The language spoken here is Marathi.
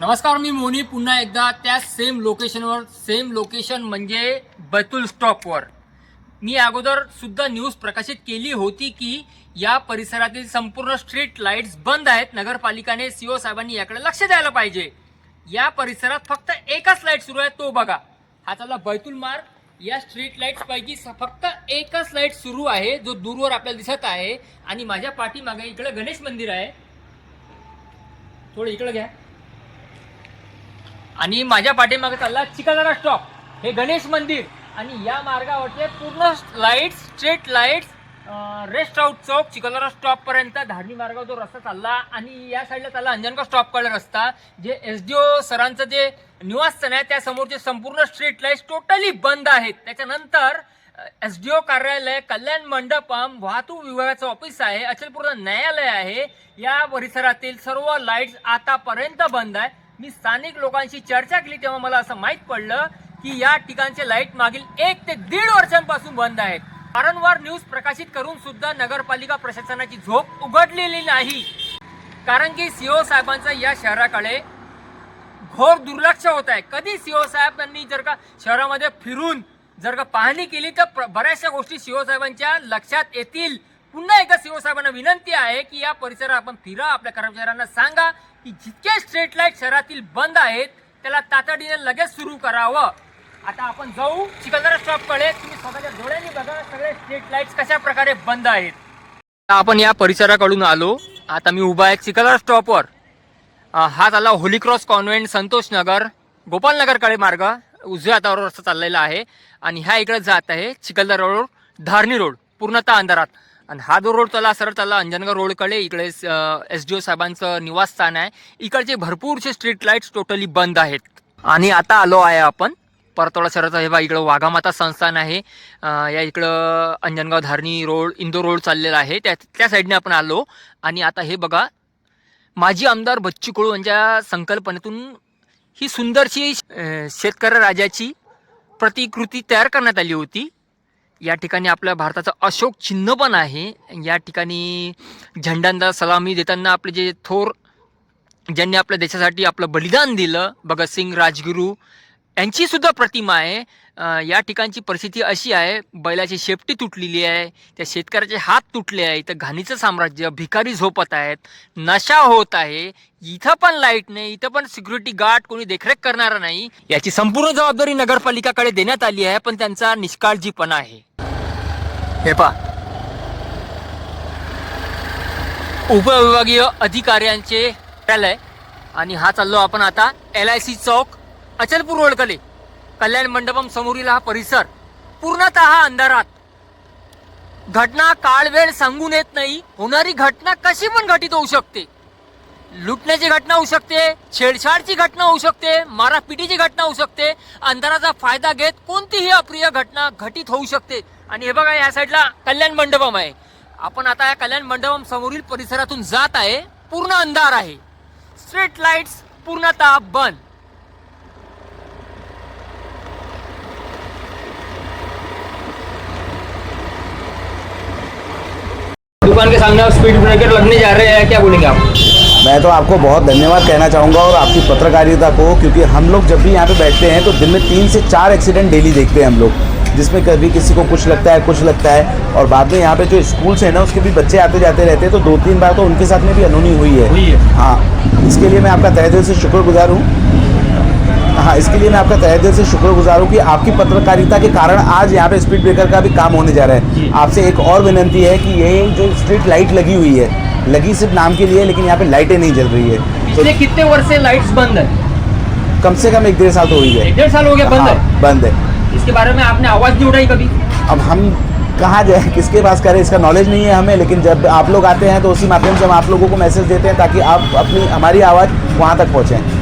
नमस्कार मी मोनी पुन्हा एकदा त्या सेम लोकेशनवर सेम लोकेशन म्हणजे बैतूल स्टॉपवर मी अगोदर सुद्धा न्यूज प्रकाशित केली होती की या परिसरातील संपूर्ण स्ट्रीट लाईट्स बंद आहेत. नगरपालिकाने सीओ साहेबांनी याकडे लक्ष द्यायला पाहिजे. या परिसरात फक्त एकच लाइट सुरू आहे तो बघा. हा चालला बैतूल मार्ग. या स्ट्रीट लाईट्स पैकी स- फक्त एकच लाइट सुरू आहे जो दूरवर आपल्याला दिसत आहे. आणि माझ्या पाठीमागे इकडे गणेश मंदिर आहे. थोडं इकडे घ्या. आणि माझ्या पाठीमागे चालला चिखलदरा स्टॉप. हे गणेश मंदिर. आणि या मार्गावरचे पूर्ण light street light rest house चौक चिखलदरा स्टॉप पर्यंत धारणी मार्गावर जो रस्ता चालला आणि या साईडला चालला अंजनगाव स्टॉपकडे रस्ता जे एस डी ओ सरांचं जे निवासस्थान आहे त्यासमोरचे संपूर्ण स्ट्रीट लाइट टोटली बंद आहेत. त्याच्यानंतर एस डी ओ कार्यालय कल्याण मंडपम वाहतूक विभागाचं ऑफिस आहे अचलपूरचं न्यायालय आहे. या परिसरातील सर्व लाईट्स आतापर्यंत बंद आहे. मी स्थानिक लोकांशी चर्चा केली तेव्हा मला असं माहीत पडलं की या ठिकाणचे लाइट मागील एक ते दीड वर्षांपासून बंद आहेत. वारंवार न्यूज प्रकाशित करून सुद्धा नगरपालिका प्रशासनाची झोप उघडलेली नाही. कारण की सीओ साहेबांचा या शहराकडे घोर दुर्लक्ष होत आहे. कधी सीओ साहेबांनी जर का शहरामध्ये फिरून जर का पाहणी केली तर बऱ्याचशा गोष्टी सीओ साहेबांच्या लक्षात येतील. पुन्हा एक विनंती आहे की या परिसरात आपण फिरा आपल्या कर्मचाऱ्यांना सांगा की जितके स्ट्रीट लाइट शहरातील बंद आहेत त्याला तातडीने लगेच सुरू करावं. आता आपण जाऊ चिखलदरा स्टॉपकडे तुम्ही स्वतःच्या डोळ्यांनी बघा सगळे स्ट्रीट लाईट्स कशा प्रकारे बंद आहेत. आपण या परिसराकडून आलो. आता मी उभा आहे चिखलदरा स्टॉपवर हा झाला Holy Cross convent Santosh Nagar गोपालनगरकडे मार्ग. उजव्या हातावर रस्ता चाललेला आहे. आणि ह्या इकडे जात आहे चिखलदरा रोड धारणी रोड पूर्णतः अंधारात. आणि हा जो रोड चालला सरळ चालला अंजनगर रोडकडे इकडे एस डी ओ साहेबांचं निवासस्थान आहे. इकडचे भरपूरसे स्ट्रीट लाईट्स टोटली बंद आहेत. आणि आता आलो आहे आपण. परतोडा शहराचं हे बा इकडं वाघामाता संस्थान आहे. या इकडं अंजनगाव धारणी रोड इंदोर रोड चाललेला आहे. त्या त्या साईडने आपण आलो. आणि आता हे बघा माजी आमदार बच्चू कडू यांच्या संकल्पनेतून ही सुंदरशी शेतकरी राजाची प्रतिकृती तयार करण्यात आली होती. या ठिकाणी आपल्या भारताचं अशोक चिन्ह पण आहे. या ठिकाणी झेंड्यांना सलामी देताना आपले जे थोर ज्यांनी आपल्या देशासाठी आपलं बलिदान दिलं भगतसिंग राजगुरू यांची सुद्धा प्रतिमा आहे. या ठिकाणची परिस्थिती अशी आहे बैलाची शेपटी तुटलेली आहे त्या शेतकऱ्याचे हात तुटले आहे इथं घाणीचं साम्राज्य भिकारी झोपत आहेत नशा होत आहे. इथं पण लाइट नाही इथं पण सिक्युरिटी गार्ड कोणी देखरेख करणारा नाही याची संपूर्ण जबाबदारी नगरपालिकाकडे देण्यात आली आहे पण त्यांचा निष्काळजीपणा आहे. हे पा उपविभागीय अधिकाऱ्यांचे कार्यालय आणि हा चाललो आपण आता एल आय सी चौक अचलपूर रोडकडे कल्याण मंडपम समोरील हा परिसर पूर्णतः अंधारात. घटना काळ वेळ सांगून येत नाही. होणारी घटना कशी पण घटित होऊ शकते. लुटण्याची घटना होऊ शकते छेडछाडची घटना होऊ शकते मारापिटीची घटना होऊ शकते. अंधाराचा फायदा घेत कोणतीही अप्रिय घटना घटित होऊ शकते. आणि हे बघा या साईडला कल्याण मंडपम आहे. आपण आता या कल्याण मंडपम समोरील परिसरातून जात आहे. पूर्ण अंधार आहे. स्ट्रीट लाईट्स पूर्णतः बंद. दुकान के सामने आप स्पीड ब्रेकर लगने जा रहे हैं. क्या बोलेंगे आप? मैं तो आपको बहुत धन्यवाद कहना चाहूँगा और आपकी पत्रकारिता को क्योंकि हम लोग जब भी यहाँ पे बैठते हैं तो दिन में तीन से चार एक्सीडेंट डेली देखते हैं हम लोग. जिसमें कभी किसी को कुछ लगता है कुछ लगता है। और बाद में यहाँ पे जो स्कूल्स है ना उसके भी बच्चे आते जाते रहते हैं तो दो तीन बार तो उनके साथ में भी अनहोनी हुई है। हुई है। हाँ इसके लिए मैं आपका तहे दिल से शुक्रगुजार हूँ। हाँ इसके लिए मैं आपका तहे दिल से शुक्रगुजार हूँ कि आपकी पत्रकारिता के कारण आज यहाँ पे स्पीड ब्रेकर का भी काम होने जा रहा है। आपसे एक और विनंती है कि ये जो स्ट्रीट लाइट लगी हुई है लगी सिर्फ़ नाम के लिए लेकिन यहाँ पे लाइटें नहीं जल रही है। तो कितने वर्ष से लाइट्स बंद है? कम से कम एक डेढ़ साल तो हुई है डेढ़ साल हो गया बंद है हाँ, बंद है। इसके बारे में आपने आवाज़ नहीं उठाई कभी? अब हम कहाँ जाए? किसके पास करें? इसका नॉलेज नहीं है हमें, लेकिन जब आप लोग आते हैं तो उसी माध्यम से हम आप लोगों को मैसेज देते हैं ताकि आप अपनी, हमारी आवाज़ वहाँ तक पहुँचें।